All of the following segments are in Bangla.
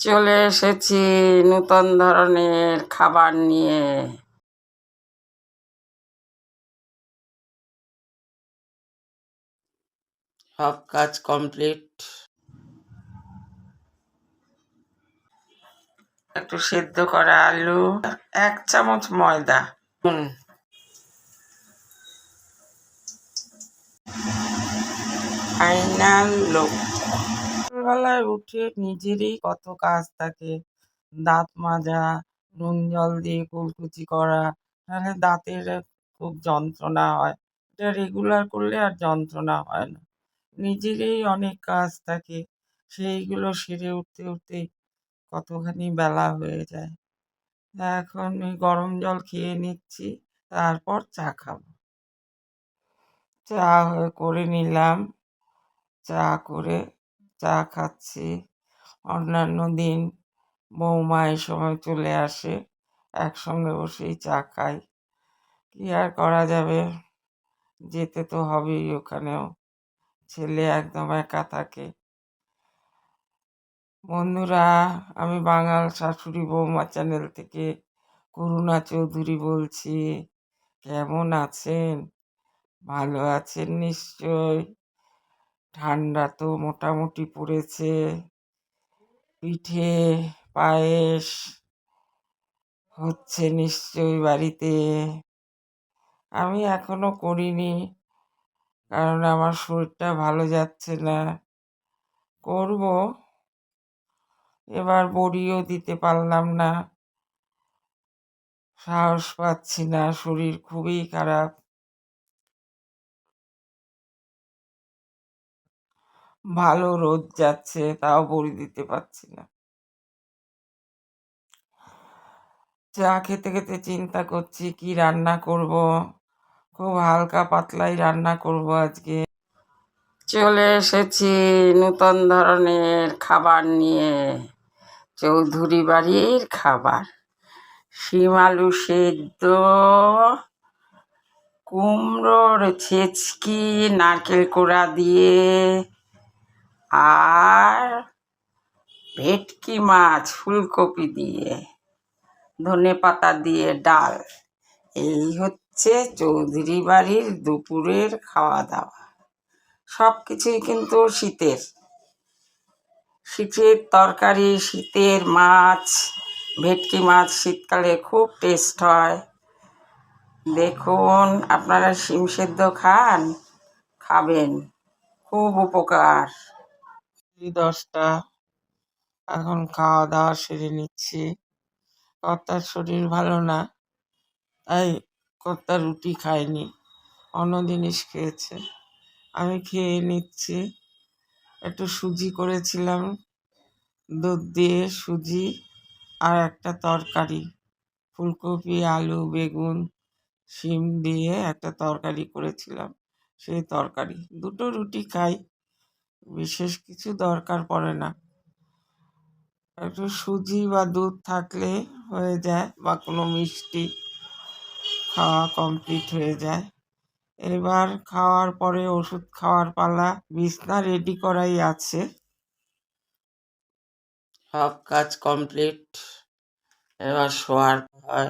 চলে এসেছি নূতন ধরনের খাবার নিয়ে। সব কাজ কমপ্লিট। একটু সেদ্ধ করা আলু, এক চামচ ময়দা। হুম। ফাইনাল লোক। সকালবেলায় উঠে নিজেরই কত কাজ থাকে। দাঁত মাজা, নুন জল দিয়ে কুলকুচি করা তাহলে দাঁতের খুব যন্ত্রণা হয়। এটা রেগুলার করলে আর যন্ত্রণা হয় না। নিজেরই অনেক কাজ থাকে। সেইগুলো সেরে উঠতে উঠতে কতখানি বেলা হয়ে যায়। এখন এই গরম জল খেয়ে নিচ্ছি, তারপর চা খাব। চা করে নিলাম। চা করে চা খাচ্ছি। অন্যান্য দিন বৌমা এই সময় চলে আসে, একসঙ্গে বসেই চা খাই। কি আর করা যাবে? যেতে তো হবেই ওখানেও। ছেলে একদম একা থাকে। বন্ধুরা, আমি বাঙাল শাশুড়ি বৌমা চ্যানেল থেকে করুণা চৌধুরী বলছি। কেমন আছেন? ভালো আছেন নিশ্চয়? ঠান্ডা তো মোটামুটি পড়েছে। পিঠে, পায়েস হচ্ছে নিশ্চয়ই বাড়িতে। আমি এখনও করিনি, কারণ আমার শরীরটা ভালো যাচ্ছে না। করব। এবার বড়িও দিতে পারলাম না। সাহস পাচ্ছি না, শরীর খুবই খারাপ। ভালো রোদ যাচ্ছে, তাও বড়ি দিতে পারছি না। চা খেতে খেতে চিন্তা করছি, কি রান্না করব? খুব হালকা পাতলাই রান্না করব আজকে। চলে এসেছি নূতন ধরনের খাবার নিয়ে। চৌধুরী বাড়ির খাবার। শিম আলু সেদ্ধ, কুমড়োর ছেচকি, নারকেল কোড়া দিয়ে আর ভেটকি মাছ, ফুলকপি দিয়ে, ধনে পাতা দিয়ে ডাল। এই হচ্ছে চৌধুরী বাড়ির দুপুরের খাওয়া দাওয়া সব কিছুই কিন্তু শীতের। শীতের তরকারি, শীতের মাছ, ভেটকি মাছ শীতকালে খুব টেস্ট হয়। দেখুন, আপনারা শিম সেদ্ধ খান, খাবেন। খুব উপকার। দশটা। এখন খাওয়া দাওয়া সেরে নিচ্ছি। কর্তার শরীর ভালো না, তাই কর্তা রুটি খায়নি, অন্য জিনিস খেয়েছে। আমি খেয়ে নিচ্ছি। একটু সুজি করেছিলাম, দুধ দিয়ে সুজি আর একটা তরকারি। ফুলকপি, আলু, বেগুন, শিম দিয়ে একটা তরকারি করেছিলাম, সেই তরকারি। দুটো রুটি খাই। বিশেষ কিছু দরকার পড়ে না। একটু সুজি বা দুধ থাকলে হয়ে যায় বা কোনো মিষ্টি খাওয়া কমপ্লিট হয়ে যায়। এবার খাওয়ার পরে ওষুধ খাওয়ার পালা, বিছনা রেডি করাই আছে। সব কাজ কমপ্লিট এবার শোয়ার হয়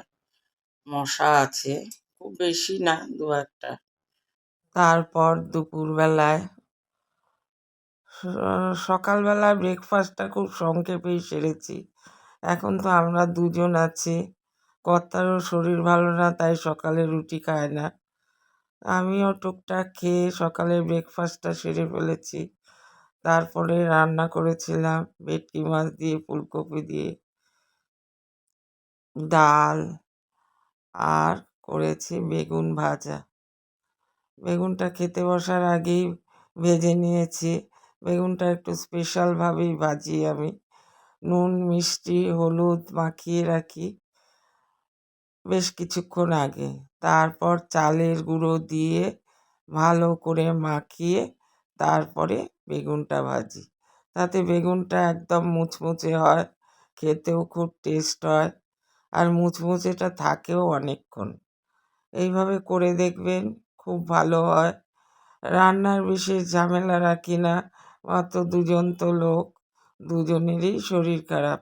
মশা আছে, খুব বেশি না দু একটা। তারপর দুপুরবেলায় সকালবেলা ব্রেকফাস্টটা খুব সংক্ষেপেই সেরেছি। এখন তো আমরা দুজন আছি। কর্তারও শরীর ভালো না, তাই সকালে রুটি খায় না। আমিও টুকটাক খেয়ে সকালে ব্রেকফাস্টটা সেরে ফেলেছি। তারপরে রান্না করেছিলাম, ভেটকি মাছ দিয়ে, ফুলকপি দিয়ে, ডাল, আর করেছি বেগুন ভাজা। বেগুনটা খেতে বসার আগেই ভেজে নিয়েছি। বেগুনটা একটু স্পেশালভাবেই ভাজি আমি। নুন, মিষ্টি, হলুদ মাখিয়ে রাখি বেশ কিছুক্ষণ আগে। তারপর চালের গুঁড়ো দিয়ে ভালো করে মাখিয়ে তারপরে বেগুনটা ভাজি। তাতে বেগুনটা একদম মুচমুচে হয়, খেতেও খুব টেস্ট হয় আর মুচমুচেটা থাকেও অনেকক্ষণ। এইভাবে করে দেখবেন খুব ভালো হয়। রান্নার বিশেষ ঝামেলা রাখি না। মাত্র দুজন তো লোক, দুজনেরই শরীর খারাপ।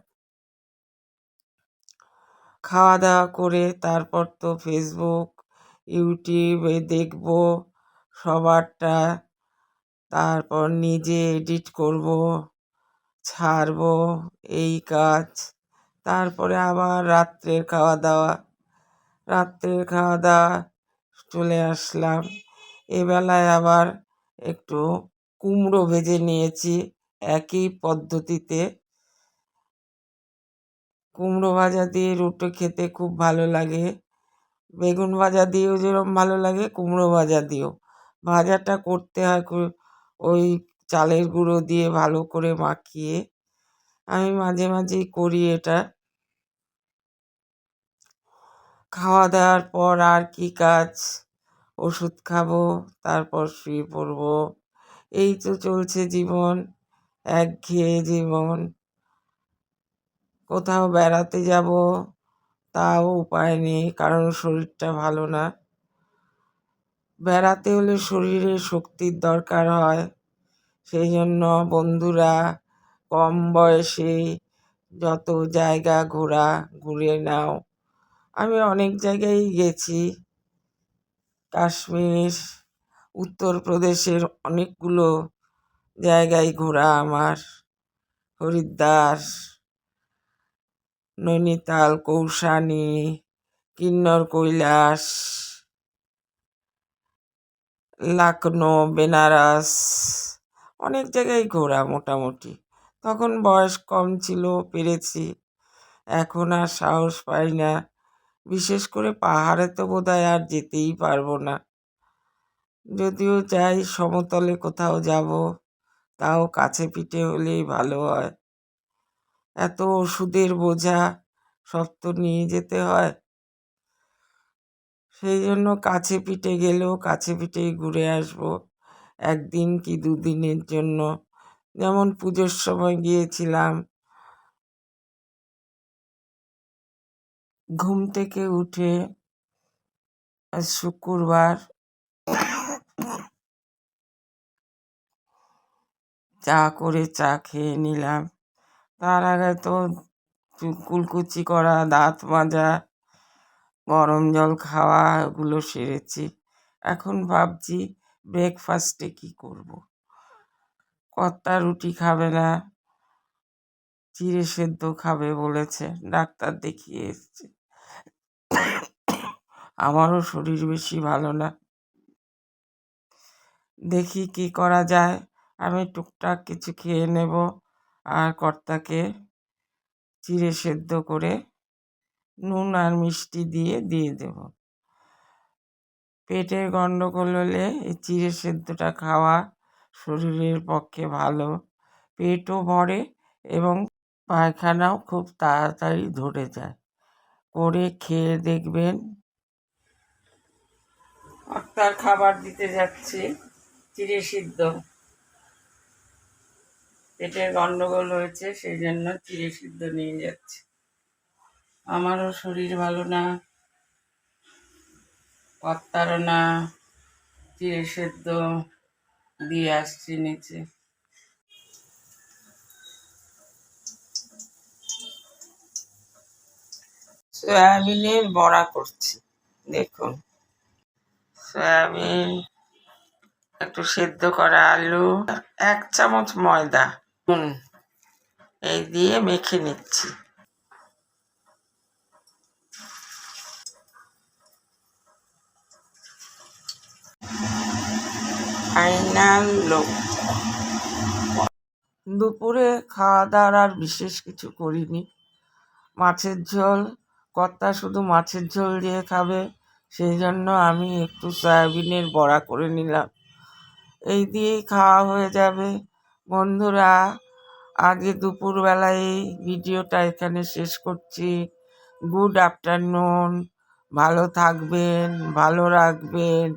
খাওয়া দাওয়া করে তারপর তো ফেসবুক ইউটিউবে দেখব সবারটা, তারপর নিজে এডিট করব, ছাড়ব এই কাজ, তারপরে আবার রাত্রের খাওয়া দাওয়া রাত্রের খাওয়া দাওয়া চলে আসলাম। এবেলায় আবার একটু কুমড়ো ভেজে নিয়েছি একই পদ্ধতিতে। কুমড়ো ভাজা দিয়ে রুটি খেতে খুব ভালো লাগে। বেগুন ভাজা দিয়েও যেরকম ভালো লাগে, কুমড়ো ভাজা দিয়েও। ভাজাটা করতে হয় ওই চালের গুঁড়ো দিয়ে ভালো করে মাখিয়ে। আমি মাঝে মাঝেই করি এটা। খাওয়া দাওয়ার পর আর কি কাজ? ওষুধ খাব, তারপর শুয়ে পড়ব। এই তো চলছে জীবন, একঘেয়ে জীবন। কোথাও বেড়াতে যাব তাও উপায় নেই, কারণ শরীরটা ভালো না। বেড়াতে হলে শরীরে শক্তির দরকার হয়, সেই জন্য বন্ধুরা কম বয়সে যত জায়গা ঘোরা, ঘুরে নাও। আমি অনেক জায়গায় গেছি, কাশ্মীর উত্তরপ্রদেশের অনেকগুলো জায়গায় ঘোরা আমার। হরিদ্বার, নৈনিতাল, কৌশানি, কিন্নর কৈলাস লখনৌ বেনারস, অনেক জায়গায় ঘোরা মোটামুটি। তখন বয়স কম ছিল, পেরেছি। এখন আর সাহস পাই না। বিশেষ করে পাহাড়ে তো বোধহয় আর যেতেই পারব না। যদিও চাই সমতলে কোথাও যাব, তাও কাছে পিঠে হলেই ভালো হয়। এত ওষুধের বোঝা, সব তো নিয়ে যেতে হয়। সেই জন্য কাছে পিঠে গেলেও কাছে পিঠেই ঘুরে আসব, একদিন কি দুদিনের জন্য। যেমন পুজোর সময় গিয়েছিলাম, ঘুম থেকে উঠে শুক্রবার চা করে চা খেয়ে নিলাম। তার আগে তো কুলকুচি করা, দাঁত মাজা, গরম জল খাওয়া ওগুলো সেরেছি। এখন ভাবছি ব্রেকফাস্টে কি করব। কর্তা রুটি খাবে না, চিড়ে সেদ্ধ খাবে বলেছে, ডাক্তার দেখিয়ে এসছে। আমারও শরীর বেশি ভালো না। দেখি কি করা যায়। আমি টুকটাক কিছু খেয়ে নেব আর কর্তাকে চিড়ে সেদ্ধ করে নুন আর মিষ্টি দিয়ে দিয়ে দেব। পেটের গণ্ডগোল হলে এই চিড়ে সেদ্ধটা খাওয়া শরীরের পক্ষে ভালো। পেটও ভরে এবং পায়খানাও খুব তাড়াতাড়ি ধরে যায়। করে খেয়ে দেখবেন। আক্তার খাবার দিতে যাচ্ছি। চিড়ে সিদ্ধ। পেটের গন্ডগোল হয়েছে সেই জন্য চিড়ে সিদ্ধ নিয়ে যাচ্ছে। আমারও শরীর ভালো না কত্তারও না চিড়ে সেদ্ধ দিয়ে আসছি নিচে। সয়াবিনের বড়া করছি, দেখুন। সয়াবিন একটু সেদ্ধ করা আলু এক চামচ ময়দা, নুন এই দিয়ে মেখে নিচ্ছি। দুপুরে খাওয়া দাওয়ার আর বিশেষ কিছু করিনি। মাছের ঝোল, কর্তা শুধু মাছের ঝোল দিয়ে খাবে, সেই জন্য আমি একটু সয়াবিনের বড়া করে নিলাম। এই দিয়েই খাওয়া হয়ে যাবে। বন্ধুরা আগে দুপুরবেলায় এই ভিডিওটা এখানে শেষ করছি। গুড আফটারনুন, ভালো থাকবেন, ভালো রাখবেন।